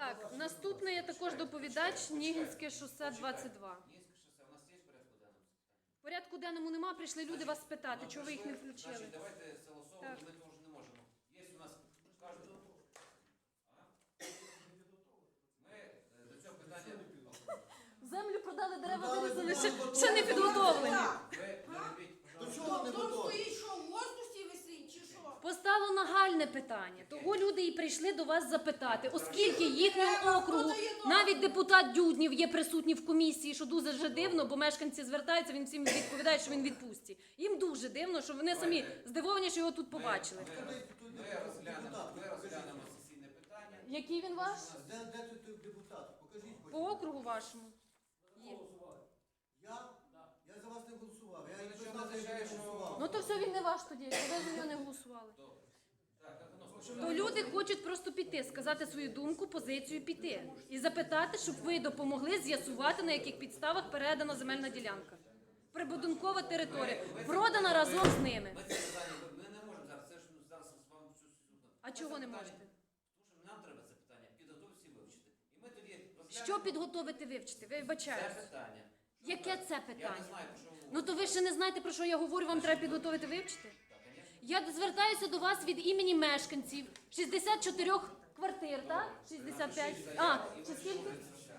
Так, наступний є також доповідач Нігінське шосе 22. Низьке шосе, у нас є в порядку денному? В порядку денному нема, прийшли люди вас спитати, чого ви їх не включили. Значить, давайте согласовувати, Так. ми теж не можемо. Є у нас кожен... А? Ми е, до цього питання... Землю продали, дерева готові. ще не підготовлені. Ви не робіть, До пожалуйста. чого не Дом готові? стоїть, що в воздусі висить, чи що? Поставило нагальне питання. Того люди і прийшли до вас запитати, оскільки їхнього округу навіть депутат Дюднів є присутній в комісії, що дуже вже дивно, бо мешканці звертаються, він всім відповідає, що він відпустці. Їм дуже дивно, що вони самі здивовані, що його тут побачили. Ми, розглянемо, ми розглянемо сесійне питання. Який він ваш? Де, де тут депутат? Покажіть. По округу вашому. Є. Я? Я за вас не голосував. Я Ну, я що- голосував. Ну то все він не ваш тоді, якщо ви за нього не голосували. Добре. То люди хочуть просто піти, сказати свою думку, позицію піти і запитати, щоб ви допомогли з'ясувати, на яких підставах передана земельна ділянка. Прибудинкова територія продана разом з ними. Ми це питання, ми не можемо зараз, це ж ну, зараз з вами всю. А чого не можете? Тому що нам треба це питання підготовитися і вивчити. І ми тоді розглянемо Що підготовити вивчити? Ви це вибачаєте. питання. Яке це Я не питання? знаю, про що ви Ну то ви ще не знаєте, про що я говорю, вам треба підготовити вивчити? Я звертаюся до вас від імені мешканців 64 квартир, так? 65? А, чи скільки?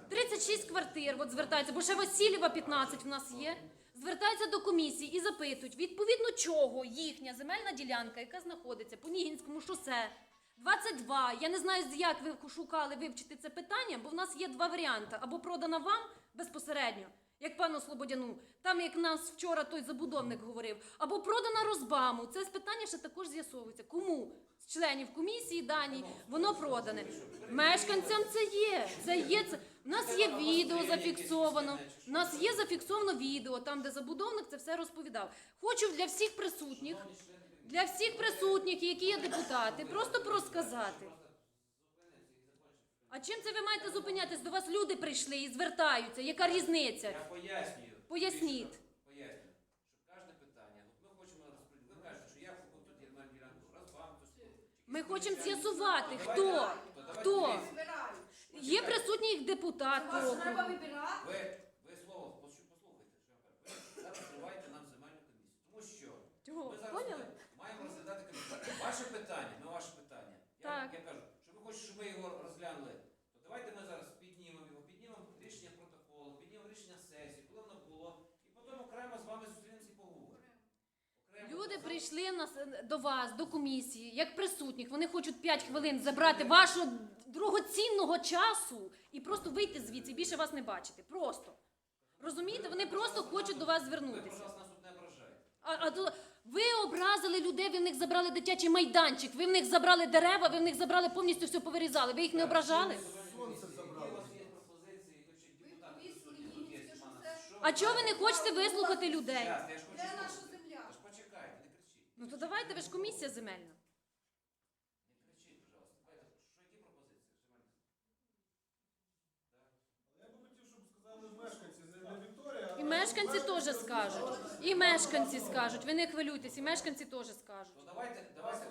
36 квартир, от звертаються, бо ще Васильєва 15 в нас є. Звертаються до комісії і запитують, відповідно чого їхня земельна ділянка, яка знаходиться по Нігінському шосе, 22. Я не знаю, як ви шукали вивчити це питання, бо в нас є два варіанти: або продана вам безпосередньо, як пану Слободяну, там як нас вчора той забудовник говорив, або продана Розбаму. Це питання ще також з'ясовується. Кому з членів комісії дані воно продане? Мешканцям це є. Це є це. У нас є відео зафіксовано. У нас є зафіксовано відео, там, де забудовник це все розповідав. Хочу для всіх присутніх, для всіх присутніх, які є депутати, просто розказати. А чим це ви маєте зупинятись? До вас люди прийшли і звертаються. Яка різниця? Я пояснюю. Поясніть. Пояснюю. Що кожне питання, от ми хочемо розподілити. Ви кажете, що я хочу тут є на ділянку, Ми хочемо з'ясувати, хто, хто. Вибирають. Є присутній їх депутат Вас треба вибирати. Ви, ви слово послухайте, що я кажу. Ви зараз триваєте нам земельну комісію. Тому що Чого? ми зараз Поняли? маємо розглядати комісію. Ваше питання, ну ваше питання. Я, Так. я кажу, що ви хочете, щоб ми його розглянули, то давайте ми зараз піднімемо його, піднімемо рішення протоколу, піднімемо рішення сесії, коли воно було, і потім окремо з вами зустрінемося і поговоримо. Окремо. Люди прийшли нас до вас, до комісії, як присутніх. Вони хочуть 5 хвилин забрати вашого дорогоцінного часу і просто вийти звідси, і більше вас не бачити. Просто. Розумієте? Вони просто хочуть до вас звернутися. А, а то ви образили людей, ви в них забрали дитячий майданчик, ви в них забрали дерева, ви в них забрали повністю все повирізали. Ви їх не ображали? А чого ви не хочете вислухати людей? Щас, я ж хочу Де слухати. наша земля? Та ж почекайте, не кричіть. Ну то давайте, ви ж комісія земельна. Не кричіть, пожалуйста. Давайте, що які пропозиції? Жемельник? Я би хотів, щоб сказали мешканці, не Вікторія, І мешканці теж скажуть. І мешканці скажуть. Ви не хвилюйтесь, і мешканці теж скажуть. Ну давайте, давайте,